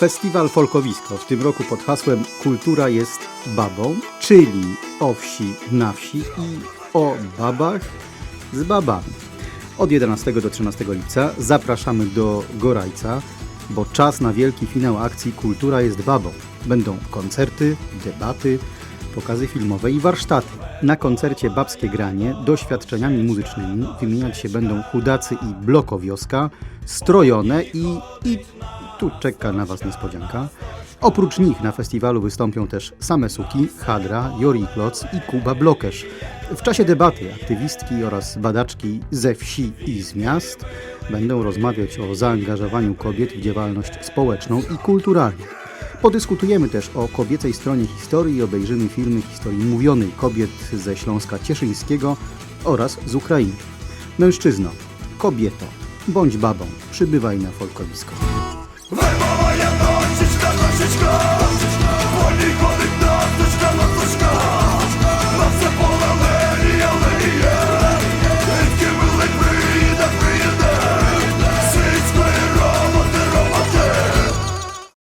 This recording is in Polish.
Festiwal Folkowisko w tym roku pod hasłem Kultura jest babą, czyli o wsi na wsi i o babach z babami. Od 11 do 13 lipca zapraszamy do Gorajca, bo czas na wielki finał akcji Kultura jest babą. Będą koncerty, debaty, pokazy filmowe i warsztaty. Na koncercie Babskie Granie doświadczeniami muzycznymi wymieniać się będą chudacy i blokowioska, strojone i, i tu czeka na Was niespodzianka. Oprócz nich na festiwalu wystąpią też same Suki, Hadra, Jori Kloc i Kuba Blokesz. W czasie debaty aktywistki oraz badaczki ze wsi i z miast będą rozmawiać o zaangażowaniu kobiet w działalność społeczną i kulturalną. Podyskutujemy też o kobiecej stronie historii i obejrzymy filmy historii mówionej kobiet ze Śląska Cieszyńskiego oraz z Ukrainy. Mężczyzno, kobieto, bądź babą, przybywaj na folkowisko.